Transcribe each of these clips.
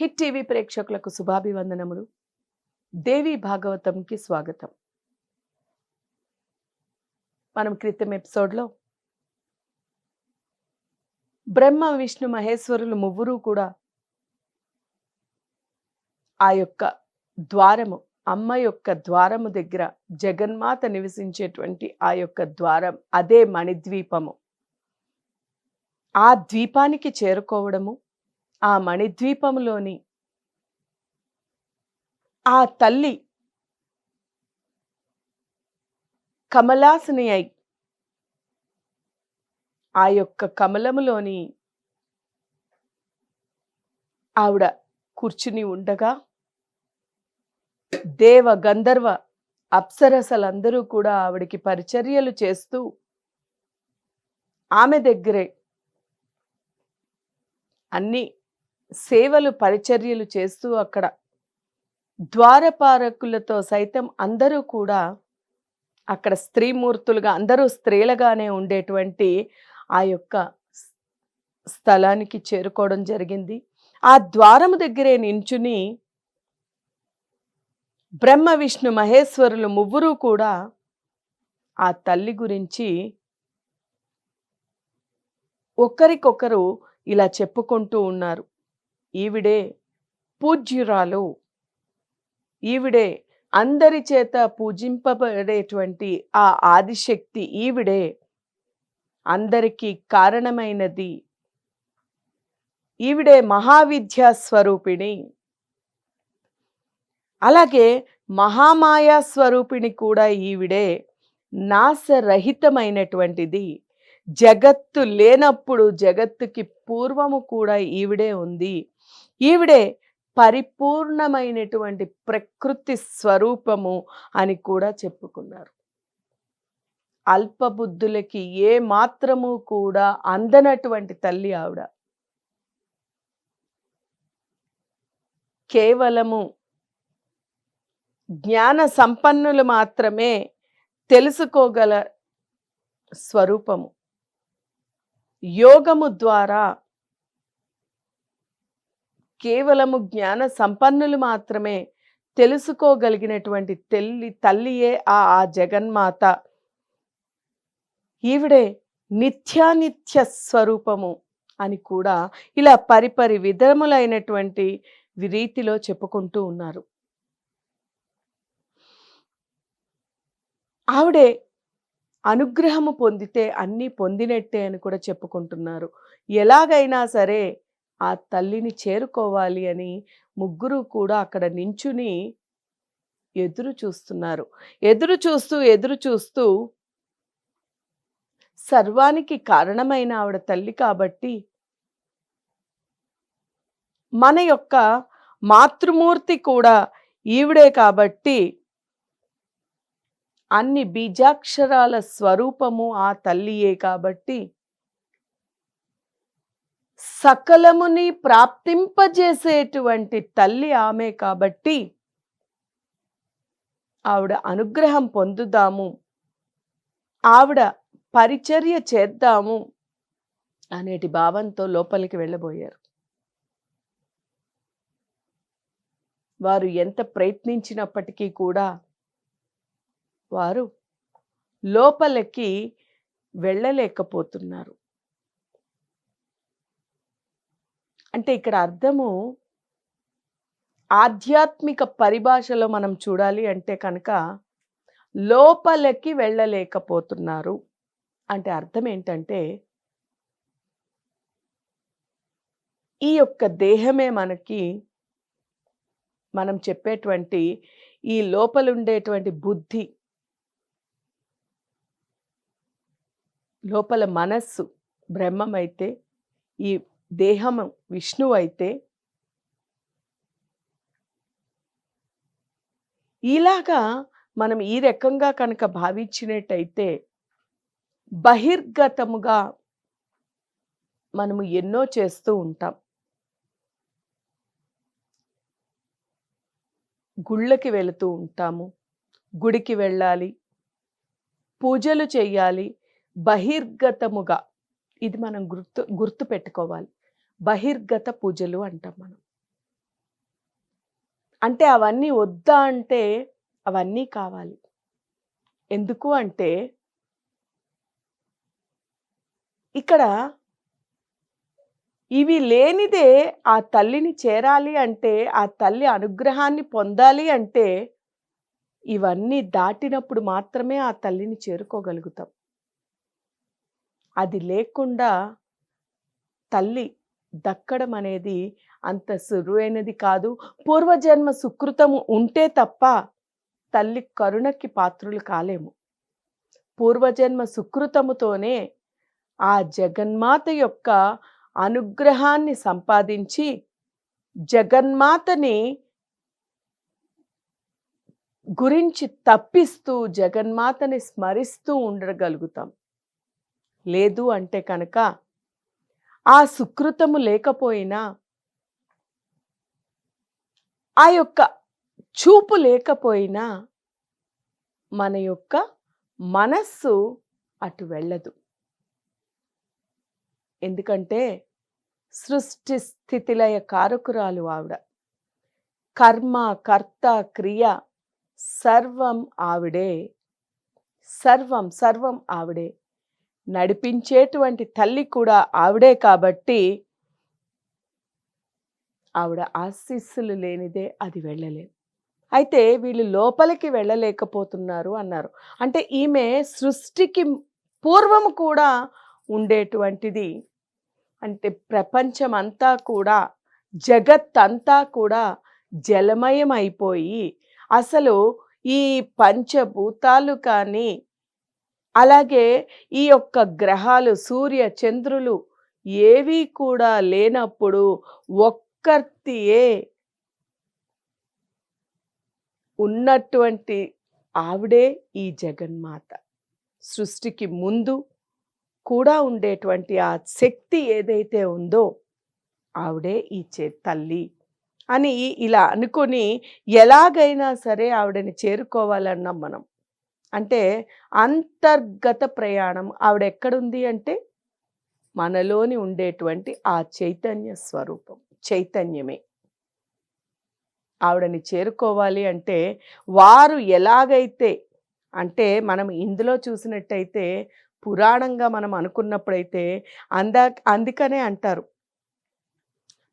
Hit TV ప్రేక్షకులకు శుభాభివందనములు. దేవి భాగవతంకి స్వాగతం. మనం క్రితం ఎపిసోడ్లో బ్రహ్మ విష్ణు మహేశ్వరులు ముగ్గురు కూడా ఆ యొక్క ద్వారము అమ్మ యొక్క ద్వారము దగ్గర జగన్మాత నివసించేటువంటి ఆ యొక్క ద్వారం అదే మణిద్వీపము. ఆ ద్వీపానికి చేరుకోవడము ఆ మణిద్వీపంలోని ఆ తల్లి కమలాసిని అయి ఆ యొక్క కమలములోని ఆవిడ కూర్చుని ఉండగా దేవ గంధర్వ అప్సరసలందరూ కూడా ఆవిడికి పరిచర్యలు చేస్తూ ఆమె దగ్గరే అన్నీ సేవలు పరిచర్యలు చేస్తూ అక్కడ ద్వారపారకులతో సైతం అందరూ కూడా అక్కడ స్త్రీమూర్తులుగా అందరూ స్త్రీలుగానే ఉండేటువంటి ఆ యొక్క స్థలానికి చేరుకోవడం జరిగింది. ఆ ద్వారము దగ్గరే నించుని బ్రహ్మ విష్ణు మహేశ్వరులు ముగ్గురు కూడా ఆ తల్లి గురించి ఒకరికొకరు ఇలా చెప్పుకుంటూ ఉన్నారు. ఈవిడే పూజ్యురాలు. ఈవిడే అందరి చేత పూజింపబడేటువంటి ఆ ఆదిశక్తి ఈవిడే. అందరికీ కారణమైనది. ఈవిడే మహావిద్యా స్వరూపిణి. అలాగే మహామాయా స్వరూపిణి కూడా ఈవిడే నాశరహితమైనటువంటిది. జగత్తు లేనప్పుడు జగత్తుకి పూర్వము కూడా ఈవిడే ఉంది. ఈవిడే పరిపూర్ణమైనటువంటి ప్రకృతి స్వరూపము అని కూడా చెప్పుకున్నారు. అల్పబుద్ధులకి ఏ మాత్రము కూడా అందనటువంటి తల్లి ఆవిడ. కేవలము జ్ఞాన సంపన్నులు మాత్రమే తెలుసుకోగల స్వరూపము. యోగము ద్వారా కేవలము జ్ఞాన సంపన్నులు మాత్రమే తెలుసుకోగలిగినటువంటి తెల్లి తల్లియే ఆ ఆ జగన్మాత. ఈవిడే నిత్యానిత్య స్వరూపము అని కూడా ఇలా పరిపరి విధములైనటువంటి రీతిలో చెప్పుకుంటూ ఉన్నారు. ఆవిడే అనుగ్రహము పొందితే అన్నీ పొందినట్టే అని కూడా చెప్పుకుంటున్నారు. ఎలాగైనా సరే ఆ తల్లిని చేరుకోవాలి అని ముగ్గురు కూడా అక్కడ నించుని ఎదురు చూస్తున్నారు. ఎదురు చూస్తూ ఎదురు చూస్తూ సర్వానికి కారణమైన ఆవిడ తల్లి కాబట్టి మన యొక్క మాతృమూర్తి కూడా ఈవిడే కాబట్టి అన్ని బీజాక్షరాల స్వరూపము ఆ తల్లియే కాబట్టి సకలముని ప్రాప్తింపజేసేటువంటి తల్లి ఆమె కాబట్టి ఆవిడ అనుగ్రహం పొందుదాము. ఆవిడ పరిచర్య చేద్దాము అనేటి భావంతో లోపలికి వెళ్ళబోయారు. వారు ఎంత ప్రయత్నించినప్పటికీ కూడా వారు లోపలికి వెళ్ళలేకపోతున్నారు. అంటే ఇక్కడ అర్థము ఆధ్యాత్మిక పరిభాషలో మనం చూడాలి అంటే కనుక లోపలికి వెళ్ళలేకపోతున్నారు. అంటే అర్థం ఏంటంటే ఈ యొక్క దేహమే మనకి మనం చెప్పేటువంటి ఈ లోపలుండేటువంటి బుద్ధి లోపల మనస్సు బ్రహ్మమైతే ఈ దేహము విష్ణువు అయితే ఇలాగా మనం ఈ రకంగా కనుక భావించినట్టయితే బహిర్గతముగా మనము ఎన్నో చేస్తూ ఉంటాం. గుళ్ళకి వెళుతూ ఉంటాము. గుడికి వెళ్ళాలి. పూజలు చేయాలి. బహిర్గతముగా. ఇది మనం గుర్తు గుర్తు పెట్టుకోవాలి బహిర్గత పూజలు అంటాం మనం. అంటే అవన్నీ వద్దా అంటే అవన్నీ కావాలి. ఎందుకు అంటే ఇక్కడ ఇవి లేనిదే ఆ తల్లిని చేరాలి అంటే ఆ తల్లి అనుగ్రహాన్ని పొందాలి అంటే ఇవన్నీ దాటినప్పుడు మాత్రమే ఆ తల్లిని చేరుకోగలుగుతాం. అది లేకుండా తల్లి దక్కడం అనేది అంత సులువైనది కాదు. పూర్వజన్మ సుకృతము ఉంటే తప్ప తల్లి కరుణకి పాత్రులు కాలేము. పూర్వజన్మ సుకృతముతోనే ఆ జగన్మాత యొక్క అనుగ్రహాన్ని సంపాదించి జగన్మాతని గురించి తప్పిస్తూ జగన్మాతని స్మరిస్తూ ఉండగలుగుతాం. లేదు అంటే కనుక ఆ సుకృతము లేకపోయినా ఆ యొక్క చూపు లేకపోయినా మన యొక్క మనస్సు అటు వెళ్ళదు. ఎందుకంటే సృష్టి స్థితిలయ కారకురాలు ఆవిడ. కర్మ కర్త క్రియ సర్వం ఆవిడే. సర్వం సర్వం ఆవిడే. నడిపించేటువంటి తల్లి కూడా ఆవిడే కాబట్టి ఆవిడ ఆశీస్సులు లేనిదే అది వెళ్ళలేదు. అయితే వీళ్ళు లోపలికి వెళ్ళలేకపోతున్నారు అన్నారు. అంటే ఈమె సృష్టికి పూర్వం కూడా ఉండేటువంటిది. అంటే ప్రపంచం అంతా కూడా జగత్ అంతా కూడా జలమయం అయిపోయి అసలు ఈ పంచభూతాలు కానీ అలాగే ఈ యొక్క గ్రహాలు సూర్య చంద్రులు ఏవి కూడా లేనప్పుడు ఒక్కర్తియే ఉన్నటువంటి ఆవిడే ఈ జగన్మాత. సృష్టికి ముందు కూడా ఉండేటువంటి ఆ శక్తి ఏదైతే ఉందో ఆవిడే ఈ చే తల్లి అని ఇలా అనుకొని ఎలాగైనా సరే ఆవిడని చేరుకోవాలన్నాం మనం అంటే అంతర్గత ప్రయాణం. ఆవిడ ఎక్కడుంది అంటే మనలోని ఉండేటువంటి ఆ చైతన్య స్వరూపం చైతన్యమే. ఆవిడని చేరుకోవాలి అంటే వారు ఎలాగైతే అంటే మనం ఇందులో చూసినట్టయితే పురాణంగా మనం అనుకున్నప్పుడైతే అందా అందుకనే అంటారు.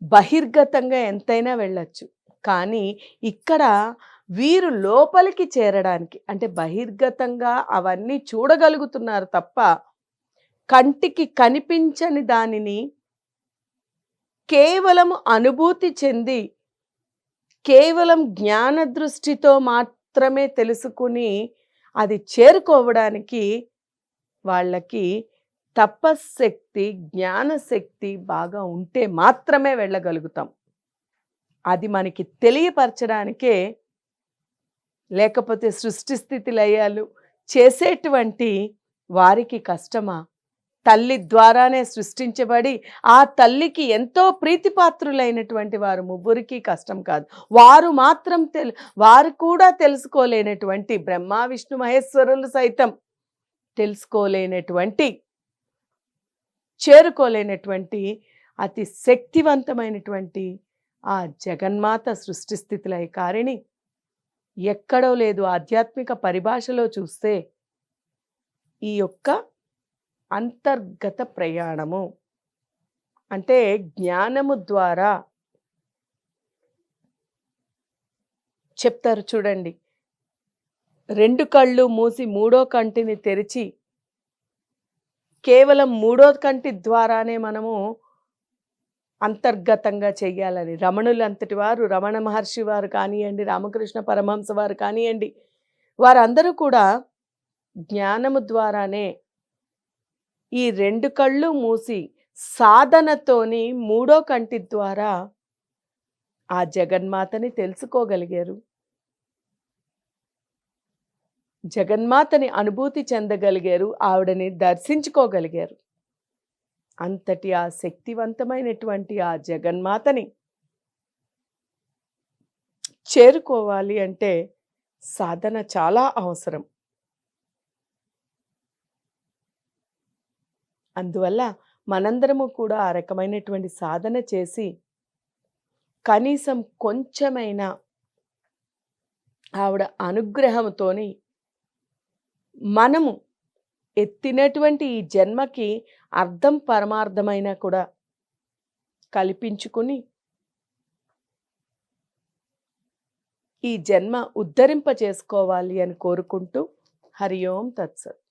బహిర్గతంగా ఎంతైనా వెళ్ళచ్చు. కానీ ఇక్కడ వీరు లోపలికి చేరడానికి అంటే బహిర్గతంగా అవన్నీ చూడగలుగుతున్నారు తప్ప కంటికి కనిపించని దానిని కేవలం అనుభూతి చెంది కేవలం జ్ఞాన దృష్టితో మాత్రమే తెలుసుకుని అది చేరుకోవడానికి వాళ్ళకి తపశక్తి జ్ఞానశక్తి బాగా ఉంటే మాత్రమే వెళ్ళగలుగుతాం. అది మనకి తెలియపరచడానికే లేకపోతే సృష్టి స్థితి లయాలు చేసేటువంటి వారికి కష్టమా? తల్లి ద్వారానే సృష్టించబడి ఆ తల్లికి ఎంతో ప్రీతిపాత్రులైనటువంటి వారు ముగ్గురికి కష్టం కాదు. వారు మాత్రం తెలు వారు కూడా తెలుసుకోలేనటువంటి బ్రహ్మ విష్ణు మహేశ్వరులు సైతం తెలుసుకోలేనటువంటి చేరుకోలేనటువంటి అతి శక్తివంతమైనటువంటి ఆ జగన్మాత సృష్టి స్థితిలై కారిణి ఎక్కడో లేదు. ఆధ్యాత్మిక పరిభాషలో చూస్తే ఈ యొక్క అంతర్గత ప్రయాణము. అంటే జ్ఞానము ద్వారా చెప్తారు చూడండి. రెండు కళ్ళు మూసి మూడో కంటిని తెరిచి కేవలం మూడో కంటి ద్వారానే మనము అంతర్గతంగా చేయాలని రమణులు అంతటి వారు రమణ మహర్షి వారు కానివ్వండి రామకృష్ణ పరమహంస వారు కానివ్వండి వారందరూ కూడా జ్ఞానము ద్వారానే ఈ రెండు కళ్ళు మూసి సాధనతోని మూడో కంటి ద్వారా ఆ జగన్మాతని తెలుసుకోగలిగారు. జగన్మాతని అనుభూతి చెందగలిగారు ఆవిడని దర్శించుకోగలిగారు. అంతటి ఆ శక్తివంతమైనటువంటి ఆ జగన్మాతని చేరుకోవాలి అంటే సాధన చాలా అవసరం. అందువల్ల మనందరము కూడా ఆ రకమైనటువంటి సాధన చేసి కనీసం కొంచెమైనా ఆవిడ అనుగ్రహంతోని మనము ఎత్తినటువంటి ఈ జన్మకి అర్థం పరమార్థమైన కూడా కల్పించుకుని ఈ జన్మ ఉద్ధరింప చేసుకోవాలి అని కోరుకుంటూ హరి ఓం తత్సత్.